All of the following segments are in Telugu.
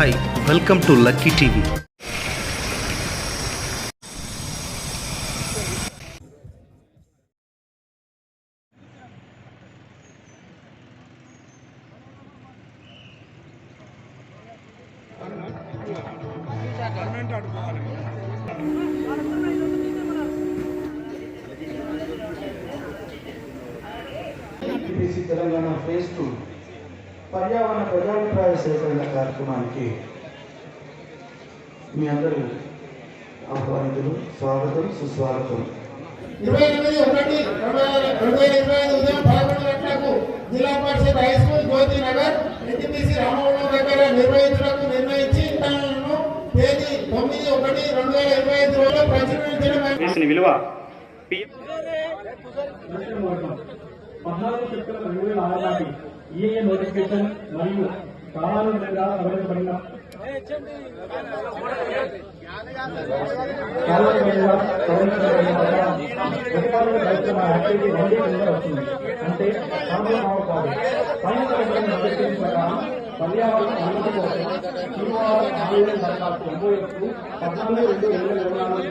Hi, welcome to Lucky TV. ఆహ్వానితులు స్వాగతం సుస్వాగతం. ఇరవై ఎనిమిది ఒకటి రెండు వేల రెండు వేల ఇరవై ఐదు ఉదయం పదకొండు గంటలకు zilla parishad high school Jyothi Nagar NTPC Ramavaram దగ్గర నిర్వహించడానికి నిర్ణయించి ఇంటర్నల్ను తేదీ తొమ్మిది ఒకటి రెండు వేల ఇరవై ఐదు రోజుల్లో ప్రచురించడం విలువ పద్నాలుగు సెప్టెంబర్ రెండు వేల ఆరు నాటి ఈఏ నోటిఫికేషన్ మరియు కాలానుగుణంగా సవరించబడిన కాలానుగుణంగా సవరించబడిన అంటే పర్యావరణ అనుమతి కోసం శనివారం ఆన్లైన్ దరఖాస్తు పద్నాలుగు రెండు వేల ఇరవై నాలుగు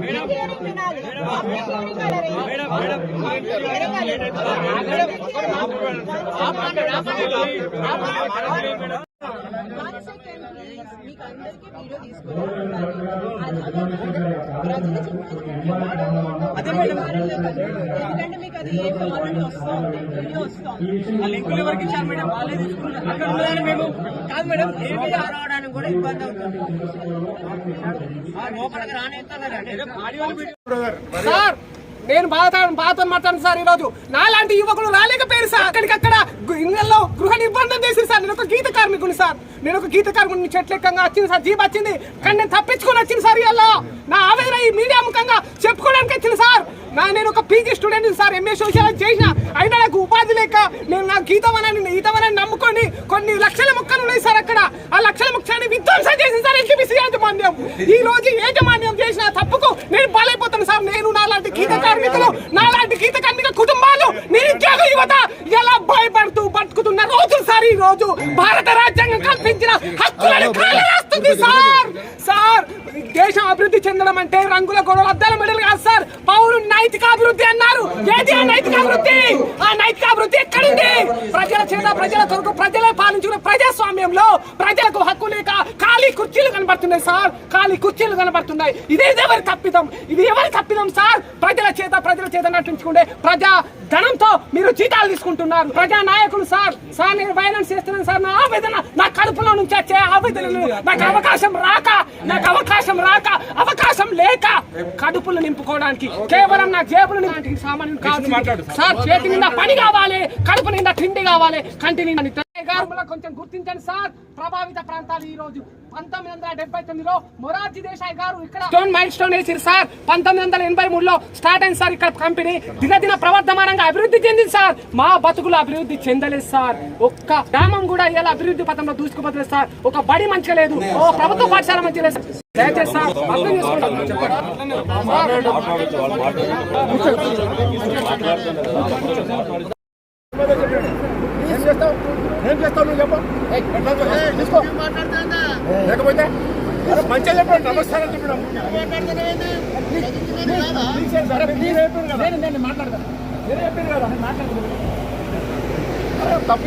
మేడం వన్ తీసుకుంటాను ఎందుకంటే మీకు అది ఆల్రెడీ వస్తుంది వీడియో వస్తుంది ఎవరికి ఇచ్చారు మేడం వాళ్ళే తీసుకున్నారు అక్కడ ఉన్నదాన్ని మేము కాదు మేడం ఏమీ రావడానికి కూడా ఇబ్బంది అవుతుంది ఆ లోపలికి రానిస్తారు సార్! నేను బాధ బాధతో మాట్లాడు సార్ ఈరోజు. నాలాంటి యువకులు రాలేకపోయారు సార్. అక్కడికక్కడ ఇళ్ళలో గృహ నిర్బంధం చేసింది సార్. నేను ఒక గీత కార్మికుని సార్. నేను ఒక గీత కార్మికుని చెట్లెక్కంగా వచ్చింది సార్. జీప్ వచ్చింది. కానీ నేను తప్పించుకొని వచ్చింది సార్ ఇలా నా ఆవేదన ఈ మీడియా ముఖంగా చెప్పుకోవడానికి వచ్చింది సార్. నా నేను ఒక PG student sir. MA social చేసిన. అయినా నాకు ఉపాధి లేక నేను నా గీతమనని ఈతవనాన్ని నమ్ముకొని కొన్ని లక్షల మొక్కలు ఉన్నాయి సార్ అక్కడ. ఆ లక్షల మొక్కలని విధ్వంసం చేసింది సార్. ఎన్టీపీసీ యాజమాన్యం. ఈ రోజు యాజమాన్యం నేను నాలాంటి గీత కార్మికులు నాలాంటి గీత కార్మిక కుటుంబాలు నిరుద్యోగ యువత ఎలా భయపడుతూ బతుకుతున్న రోజు సార్ ఈ రోజు భారత రాజ్యాంగం కల్పించిన హక్కులను కాలరాస్తుంది సార్. సార్! దేశం అభివృద్ధి చెందడం అంటే రంగుల గొడవలు అద్దాల మెడలు కాదు సార్! పౌరు నైతిక అభివృద్ధి అన్నారు! ఏది ఆ నైతిక అభివృద్ధి? ఆ నైతిక అభివృద్ధి ఎక్కడుంది? ప్రజల చేత ప్రజల కొరకు ప్రజలే పాలించుకునే ప్రజాస్వామ్యంలో ప్రజలకు హక్కు లేక ఖాళీ కుర్చీలు కనబడుతున్నాయి సార్! ఖాళీ కుర్చీలు కనబడుతున్నాయి. ఇది ఎవరి తప్పిదం? ఇది ఎవరి తప్పిదం సార్? ప్రజల చేత ప్రజల చేత నటించుకుంటే ప్రజా ధనంతో మీరు జీతాలు తీసుకుంటున్నారు. ప్రజా నాయకులు సార్! సార్ నేను వైలెన్స్ చేస్తున్నాను సార్. నా ఆవేదన నా కడుపులో నుంచి వచ్చే ఆవేదనలు నాకు అవకాశం రాక నాకు అవకాశం రాక అవకాశం లేక కడుపులు నింపుకోవడానికి కేవలం నా జేబులు నింపడానికి సామాన్యులు కాదు. సార్. చేతి నిండా పని కావాలి కడుపు నిండా తిండి కావాలి కంటి నిండా మళ్ళా కొంచెం గుర్తించండి సార్. ప్రభావిత ప్రాంతాలు ఈ రోజు పంతొమ్మిది వందల డెబ్బై తొమ్మిదిలో మొరార్జీ దేశాయ్ గారు ఇక్కడ స్టోన్ మైల్ స్టోన్ వేసిరు సార్. పంతొమ్మిది వందల ఎనభై మూడులో స్టార్ట్ అయింది సార్ ఇక్కడ కంపెనీ. దినదిన ప్రవర్ధమానంగా అభివృద్ధి చెందింది సార్. మా బతుకులు అభివృద్ధి చెందలేదు సార్. ఒక్క గ్రామం కూడా ఇలా అభివృద్ధి పథంలో దూసుకుపోతుంది సార్. ఒక బడి మంచిగా లేదు. ఓ ప్రభుత్వ పాఠశాల మంచిగా లేదు సార్. దయచేసి సార్ అర్థం చేసుకోండి. చెప్పండి ఏం చేస్తావు నువ్వు చెప్పు తీసుకో లేకపోతే మంచిగా చెప్పండి నమస్కారం చెప్పడం నేను మాట్లాడతాను నేనే చెప్పాను కదా అరే, తప్పు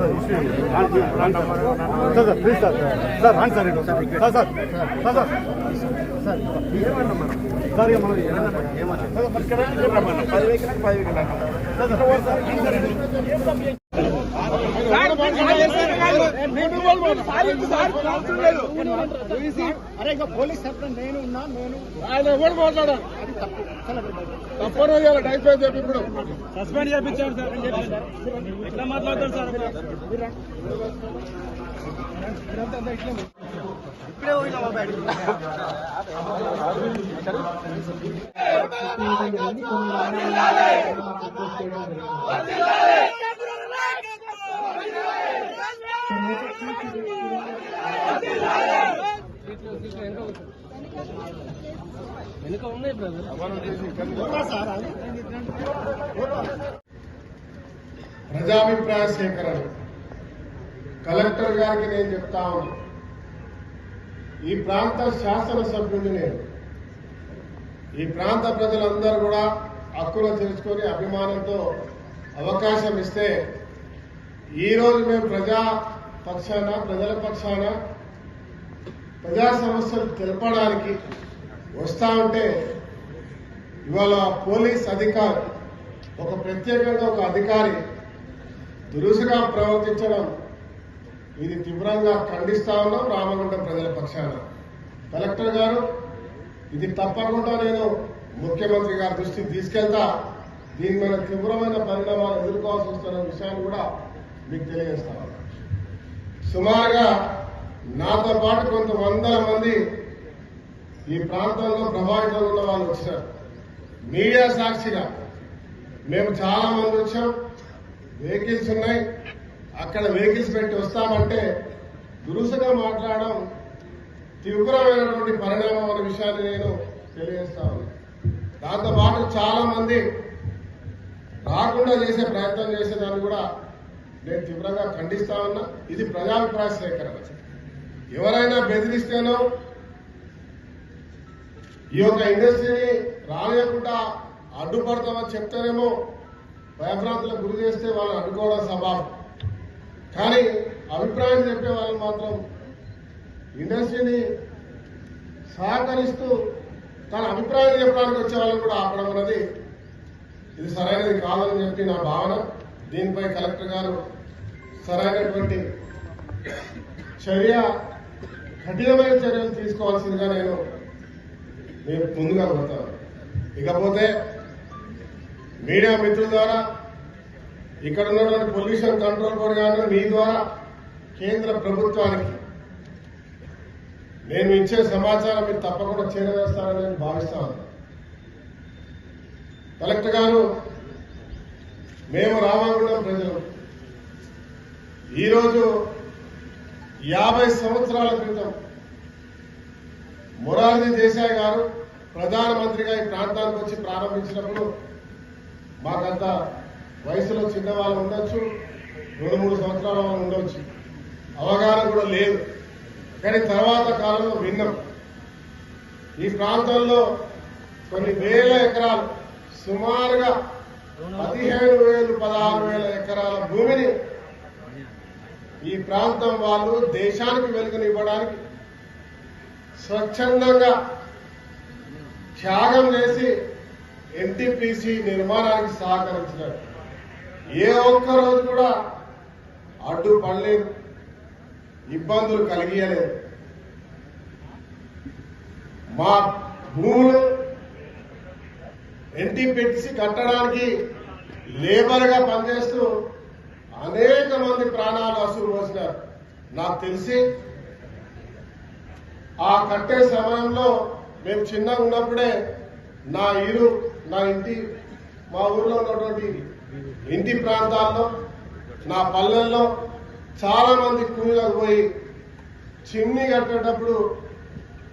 అలా ఏ, మీరు ఎందుకు మాట్లాడుతున్నారు తప్పు చేసి మాట్లాడినాడు. ఏ, హేట్ అయినారు కదా కాంగ్రెస్ ఇక్కడ ఎమ్మెల్యే రాజ్యాంగం అర్థమైందా? ప్రోగ్రామ్ కంటే. ఎట్లా చేస్తున్నారు? ఎట్లా చేస్తున్నారు? ఆయన ఎవరు మాట్లాడారు తప్పని టైప్ చెప్పి ఇప్పుడు. సస్పెండ్ చేయించారు సార్. ఎట్లా మాట్లాడతారు సార్ ప్రజాభిప్రాయ సేకరణ. కలెక్టర్ గారికి నేను చెప్తా ఉన్నా. ఈ ప్రాంత శాసనసభ్యుడు నేను ఈ ప్రాంత ప్రజలందరూ కూడా హక్కులు తెలుసుకొని అభిమానంతో అవకాశం ఇస్తే ఈరోజు మేము ప్రజా పక్షాన ప్రజల పక్షాన ప్రజా సమస్యలు తెలపడానికి వస్తా ఉంటే ఇవాళ పోలీస్ అధికారి ఒక ప్రత్యేకంగా ఒక అధికారి దురుసుగా ప్రవర్తించడం ఇది తీవ్రంగా ఖండిస్తా ఉన్నాం రామగుండం ప్రజల పక్షాన. కలెక్టర్ గారు ఇది తప్పకుండా నేను ముఖ్యమంత్రి గారి దృష్టికి తీసుకెళ్తా. దీని మీద తీవ్రమైన పరిణామాలు ఎదుర్కోవాల్సి వస్తున్న విషయాన్ని కూడా మీకు తెలియజేస్తాను సుమారుగా నాతో పాటు కొంత వందల మంది ఈ ప్రాంతంలో ప్రభావితం ఉన్న వాళ్ళు వచ్చారు. మీడియా సాక్షిగా మేము చాలా మంది వచ్చాం. వెహికల్స్ ఉన్నాయి. అక్కడ వెహికల్స్ పెట్టి వస్తామంటే దురుసుగా మాట్లాడడం తీవ్రమైనటువంటి పరిణామం అనే విషయాన్ని నేను తెలియజేస్తాను దాంతోపాటు దాంతో పాటు చాలా మంది రాకుండా చేసే ప్రయత్నం చేసేదాన్ని కూడా నేను తీవ్రంగా ఖండిస్తా ఉన్నా ఇది ప్రజాభిప్రాయ సేకరణ. ఎవరైనా బెదిరిస్తేనో ఈ యొక్క ఇండస్ట్రీని రానియకుండా అడ్డుపడతామని చెప్తేనేమో భయభ్రాంతులకు గురి చేస్తే వాళ్ళని అడ్డుకోవడం స్వభావం కానీ అభిప్రాయం చెప్పే వాళ్ళు మాత్రం ఇండస్ట్రీని సహకరిస్తూ తన అభిప్రాయం చెప్పడానికి వచ్చే వాళ్ళని కూడా ఆపడం అన్నది ఇది సరైనది కాదని చెప్పి నా భావన. దీనిపై కలెక్టర్ గారు సరైనటువంటి చర్య కఠినమైన చర్యలు తీసుకోవాల్సిందిగా నేను నేను ముందుగా పోతాను ఇకపోతే మీడియా మిత్రుల ద్వారా ఇక్కడ ఉన్నటువంటి పొల్యూషన్ కంట్రోల్ బోర్డు కానీ మీ ద్వారా కేంద్ర ప్రభుత్వానికి నేను ఇచ్చే సమాచారం మీరు తప్పకుండా చేరవేస్తారని నేను భావిస్తాను కలెక్టర్ గారు మేము రామగుండం ప్రజలు. ఈరోజు యాభై సంవత్సరాల క్రితం మొరార్జీ దేశాయ్ గారు ప్రధానమంత్రిగా ఈ ప్రాంతానికి వచ్చి ప్రారంభించినప్పుడు మాకంత వయసులో చిన్నవాళ్ళు ఉండొచ్చు రెండు మూడు సంవత్సరాల వాళ్ళు ఉండొచ్చు. అవగాహన కూడా లేదు. కానీ తర్వాత కాలంలో విన్నాం ఈ ప్రాంతంలో కొన్ని వేల ఎకరాలు సుమారుగా పదిహేను వేలు పదహారు వేల ఎకరాల భూమిని ఈ ప్రాంతం వాళ్ళు దేశానికి వెలుగునివ్వడానికి స్వచ్ఛందంగా త్యాగం చేసి ఎన్టీపీసీ నిర్మాణానికి సహకరించినారు. ఏ ఒక్క రోజు కూడా అడ్డు పడలేదు. ఇబ్బందులు కలిగియలేదు. మా భూములు ఎన్టీపీసీ కట్టడానికి లేబర్గా పనిచేస్తూ అనేక మంది ప్రాణాలు అసలు పోసినారు నాకు తెలిసి ఆ కట్టే సమయంలో మేము చిన్నగా ఉన్నప్పుడే నా ఇరు నా ఇంటి మా ఊర్లో ఉన్నటువంటి ఇంటి ప్రాంతాల్లో నా పల్లెల్లో చాలా మంది కూలీలకు పోయి చిమ్ని కట్టేటప్పుడు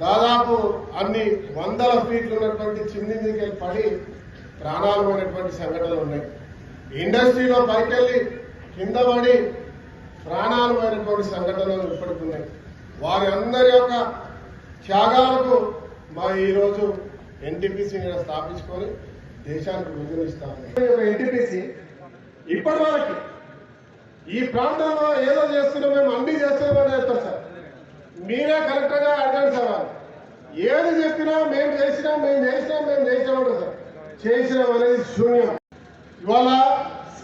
దాదాపు అన్ని వందల ఫీట్లు ఉన్నటువంటి చిమ్ని మీదకి వెళ్ళి పడి ప్రాణాలు పోయినటువంటి సంఘటనలు ఉన్నాయి. ఇండస్ట్రీలో పైకెళ్ళి కింద పడి ప్రాణాలు పోయినటువంటి సంఘటనలు ఇప్పటికి వారి అందరి యొక్క త్యాగాలకు మా ఈరోజు ఎన్టీపీసీని స్థాపించుకొని దేశానికి విజృంభిస్తాము ఎన్టీపీసీ ఇప్పటి వరకు ఈ ప్రాంతంలో ఏదో చేస్తున్నాం మేము అన్ని చేస్తున్నామని చెప్తాం సార్. మీరే కరెక్ట్గా అడగండి సార్ ఏది చెప్పినా మేము చేసినాం మేము చేసినాం మేము చేసినాం సార్. చేసినాం అనేది శూన్యం. ఇవాళ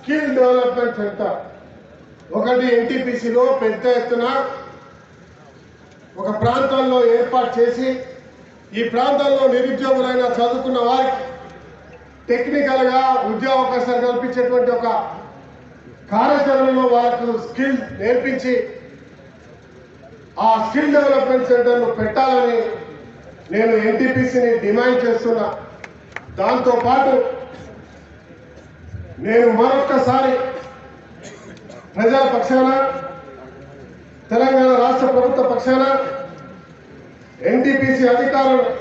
స్కిల్ డెవలప్మెంట్ సెంటర్. ఒకటి ఎన్టీపీసీలో పెద్ద ఎత్తున ఒక ప్రాంతంలో ఏర్పాటు చేసి ఈ ప్రాంతంలో నిరుద్యోగులైన చదువుకున్న వారికి టెక్నికల్గా ఉద్యోగ అవకాశాలు కల్పించేటువంటి ఒక కార్యాచరణలో వాళ్ళకు స్కిల్ నేర్పించి ఆ స్కిల్ డెవలప్మెంట్ సెంటర్ను పెట్టాలని నేను ఎన్టీపీసీని డిమాండ్ చేస్తున్నా. దాంతోపాటు నేను మరొక్కసారి ప్రజా పక్షాన తెలంగాణ రాష్ట్ర ప్రభుత్వ పక్షాన ఎన్టీపీసీ అధికారులు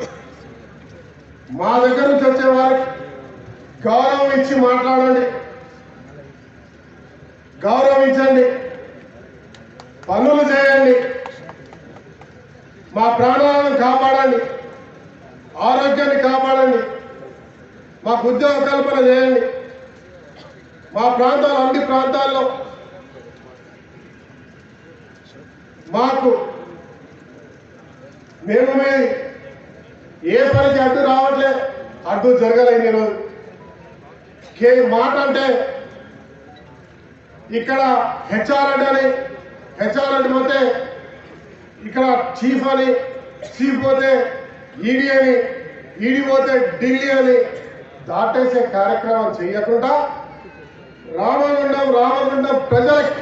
మా దగ్గర నుంచి వచ్చే వారికి గౌరవం ఇచ్చి మాట్లాడండి. గౌరవించండి. పనులు చేయండి. మా ప్రాణాలను కాపాడండి. ఆరోగ్యాన్ని కాపాడండి. మాకు ఉద్యోగ కల్పన చేయండి. మా ప్రాంతాలు అన్ని ప్రాంతాల్లో మాకు మేము మీ ఏ పనికి అడ్డు రావట్లేదు అడ్డు జరగలేదు నేను కే మాట అంటే ఇక్కడ హెచ్ఆర్ అని హెచ్ఆర్ అంటే పోతే ఇక్కడ చీఫ్ అని చీఫ్ పోతే ఈడీ అని ఈడీ పోతే ఢిల్లీ అని దాటేసే కార్యక్రమం చేయకుండా రామగుండం రామగుండం ప్రజలకి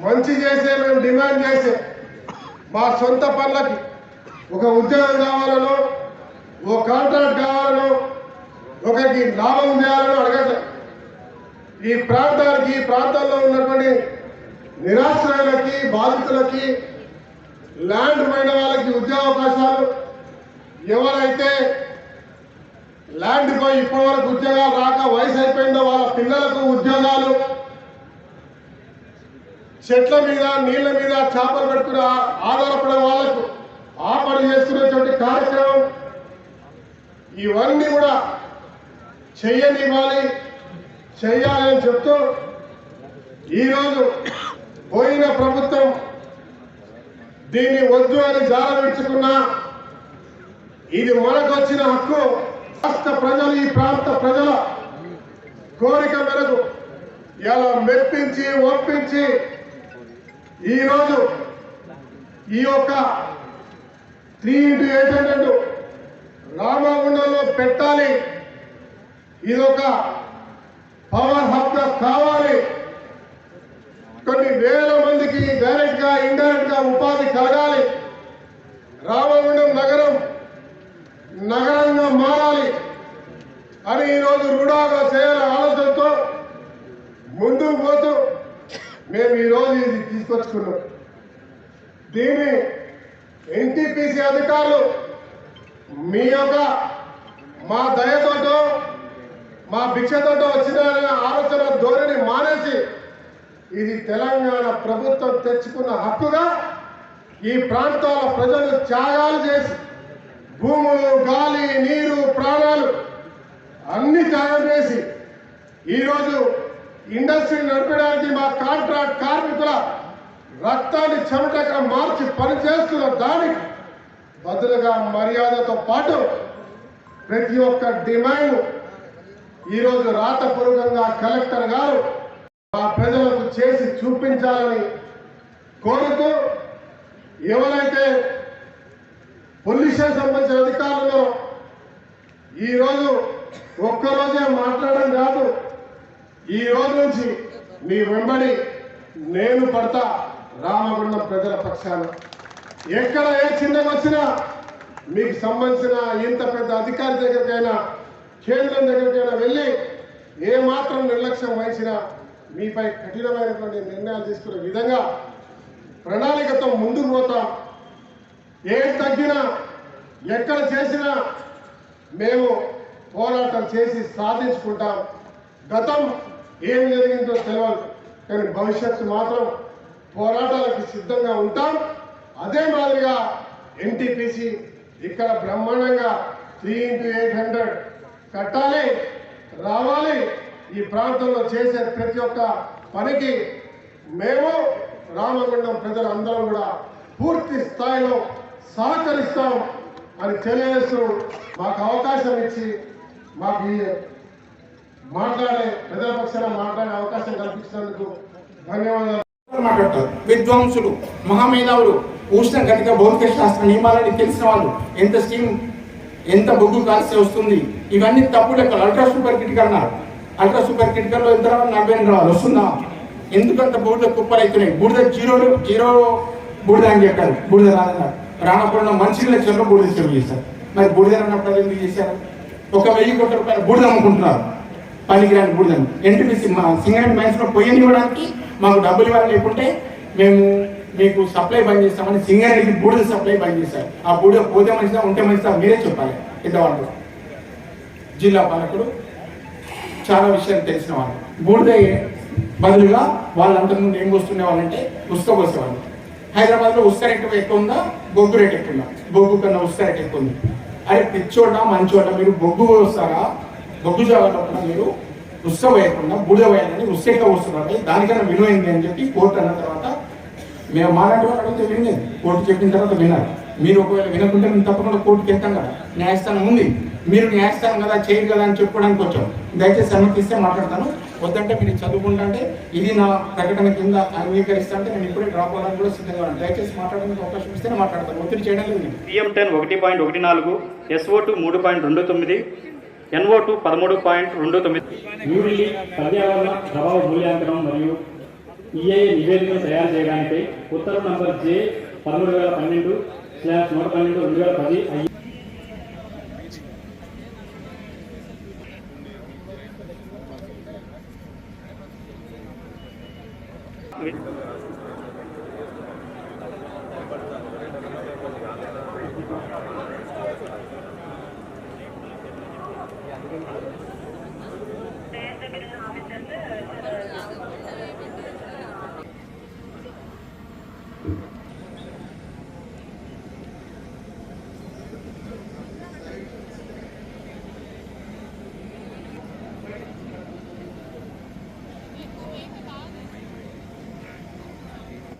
మంచి చేసే మేము డిమాండ్ చేసే మా సొంత పనులకి ఒక ఉద్యోగం కావాలనో ఓ కాంట్రాక్ట్ కావాలనో ఒకరికి లాభం చేయాలని అడగట ఈ ప్రాంతానికి ఈ ప్రాంతాల్లో ఉన్నటువంటి నిరాశ్రయులకి బాధితులకి ల్యాండ్ పోయిన వాళ్ళకి ఉద్యోగ అవకాశాలు ఎవరైతే ల్యాండ్ పోయి ఇప్పటి వరకు ఉద్యోగాలు రాక వయసు అయిపోయిందో వాళ్ళ పిల్లలకు ఉద్యోగాలు. చెట్ల మీద నీళ్ళ మీద చేపలు పెట్టుకుని ఆధారపడే వాళ్ళకు ఆ పని చేస్తున్నటువంటి కార్యక్రమం. ఇవన్నీ కూడా చెయ్యనివ్వాలి చెయ్యాలని చెప్తూ ఈరోజు పోయిన ప్రభుత్వం దీన్ని వద్దు అని జారవించుకున్నా ఇది మనకు వచ్చిన హక్కు. రాష్ట్ర ప్రజలు ఈ ప్రాంత ప్రజల కోరిక మేరకు ఇలా మెప్పించి ఒప్పించి ఈరోజు ఈ యొక్క త్రీ ఇంటూ ఎయిట్ హండ్రెడ్ రామగుండంలో పెట్టాలి. ఇదొక పవర్ హబ్గా కావాలి కొన్ని వేల మందికి డైరెక్ట్గా ఇండైరెక్ట్గా ఉపాధి కలగాలి రామగుండం నగరం నగరంగా మారాలి అని ఈరోజు రుడాగా చేయాలని ఆలోచనతో ముందుకు పోతూ మేము ఈరోజు ఇది తీసుకొచ్చుకున్నాం దీన్ని ఎన్టీపీసీ అధికారులు మీ యొక్క మా దయతోటో మా భిక్షతోటో వచ్చిన ఆలోచన ధోరణి మానేసి ఇది తెలంగాణ ప్రభుత్వం తెచ్చుకున్న హక్కుగా ఈ ప్రాంతాల ప్రజలు త్యాగాలు చేసి భూములు గాలి నీరు ప్రాణాలు అన్ని త్యాగం చేసి ఈరోజు ఇండస్ట్రీ నడపడానికి మా కాంట్రాక్ట్ కార్మికుల రక్తాన్ని చెమటగా మార్చి పనిచేస్తున్న దానికి బదులుగా మర్యాదతో పాటు ప్రతి ఒక్క డిమాండ్ ఈరోజు రాతపూర్వకంగా కలెక్టర్ గారు మా ప్రజలకు చేసి చూపించాలని కోరుతూ ఎవరైతే పొల్యూషన్ సంబంధించిన అధికారులు ఈరోజు ఒక్కరోజే మాట్లాడడం కాదు ఈ రోజు నుంచి మీ వెంబడి నేను పడతా రామగుండం ప్రజల పక్షాన. ఎక్కడ ఏ చిన్నగా వచ్చినా మీకు సంబంధించిన ఇంత పెద్ద అధికారి దగ్గరికైనా కేంద్రం దగ్గరికైనా వెళ్ళి ఏ మాత్రం నిర్లక్ష్యం వహించినా మీపై కఠినమైనటువంటి నిర్ణయాలు తీసుకునే విధంగా ప్రణాళికతో ముందుకు పోతాం. ఏది తగ్గినా ఎక్కడ చేసినా మేము పోరాటం చేసి సాధించుకుంటాం. గతం ఏం జరిగిందో తెలియదు కానీ భవిష్యత్తు మాత్రం పోరాటాలకు సిద్ధంగా ఉంటాం. అదే మాదిరిగా ఎన్టీపీసీ ఇక్కడ బ్రహ్మాండంగా త్రీ ఇంటూ ఎయిట్ హండ్రెడ్ కట్టాలి రావాలి. ఈ ప్రాంతంలో చేసే ప్రతి ఒక్క పనికి మేము రామగుండం ప్రజలందరం కూడా పూర్తి స్థాయిలో సహకరిస్తాం అని తెలియజేస్తూ మాకు అవకాశం ఇచ్చి మాకు ఈ మాట్లాడే ప్రజల పక్షాన మాట్లాడే అవకాశం కల్పించినందుకు ధన్యవాదాలు. మాట్లాడతారు. విద్వాంసులు మహామేధావులు ఉష్ణ గణిత భౌతిక శాస్త్ర నియమాలని తెలిసిన వాళ్ళు ఎంత స్టీమ్ ఎంత బొగ్గు కాల్సి వస్తుంది? ఇవన్నీ తప్పు లెక్కలు. అల్ట్రా సూపర్ క్రిటికల్ అన్నారు. అల్ట్రా సూపర్ క్రిటికల్లో ఎంత రావాలి నలభై రావాలి వస్తుందా ఎందుకంత బూడిద కుప్పలు అవుతున్నాయి బూడిద జీరో జీరో బూడిద అని చెప్పారు. బూడిద రాదన్నారు రానప్పుడు మంచి లక్షల్లో బూడిద చెరువు చేశారు. మరి బూడిద రానప్పుడు ఎందుకు చేశారు? ఒక వెయ్యి కోట్ల రూపాయలు బూడిద అమ్ముకుంటున్నారు. పనికిరాని బూడిదని. ఎన్టీపీసీ మా సింగరేణి మైన్స్లో లో ఇవ్వడానికి మాకు డబ్బులు ఇవ్వాలి లేకుంటే మేము మీకు సప్లై బంద్ చేస్తామని సింగరేణికి బూడిద సప్లై బంద్ చేశారు. ఆ బూడిద పోతే మంచిదా ఉంటే మంచిదా మీరే చెప్పాలి. పెద్దవాళ్ళు జిల్లా పాలకుడు చాలా విషయాలు తెలిసిన వాళ్ళు. బూడిద బదులుగా వాళ్ళు అంతకుముందు ఏం వస్తుండే వాళ్ళంటే ఉసుక పోసేవాళ్ళు హైదరాబాద్లో రేట్ ఎక్కువ ఉందా? బొగ్గు రేట్ ఎక్కువ ఉందా? బొగ్గు కన్నా ఉసుక రేట్ ఎక్కువ ఉంది. అరే పిచ్చోట మంచోట మీరు బొగ్గు పోస్తారా బొగ్గు జాగ్రత్త మీరు ఉసుక వేయకుండా బూడిద వేయాలని ఉసుక వస్తున్నారు దానికన్నా విలువైంది అని చెప్పి కోర్టు అన్న తర్వాత మేము మాలాంటి వాళ్ళు అడిగితే వినలేదు కోర్టు చెప్పిన తర్వాత వినాలి. మీరు ఒకవేళ వినకుంటే మేము తప్పకుండా కోర్టుకి వెళ్తాం కదా. న్యాయస్థానం ఉంది. మీరు న్యాయస్థానం కదా చేయరు కదా అని చెప్పుకోవడానికి వచ్చాం. దయచేసి సమ్మతిస్తే మాట్లాడతాను. వద్దంటే మీరు చదువుకుంటా అంటే ఇది నా ప్రకటన కింద అంగీకరిస్తా అంటే నేను ఇప్పుడే డ్రాప్ అవ్వడానికి కూడా సిద్ధంగా ఉన్నాను. దయచేసి మాట్లాడడానికి అవకాశం ఇస్తేనే మాట్లాడతాను. ఒత్తిడి చేయడం లేదు. పిఎం టెన్ ఒకటి పాయింట్ ఒకటి నాలుగు ఎస్ఓ టూ మూడు పాయింట్ రెండు తొమ్మిది ఎన్ఓ టూ పదమూడు పాయింట్ రెండు తొమ్మిది. న్యూఢిల్లీ పర్యావరణ ప్రభావ మూల్యాంకనం మరియు ఈఐ నివేదికను తయారు చేయడానికి ఉత్తర్వు నంబర్ జే పదమూడు వేల పన్నెండు స్లాష్ నూట పన్నెండు రెండు వేల పది Wait.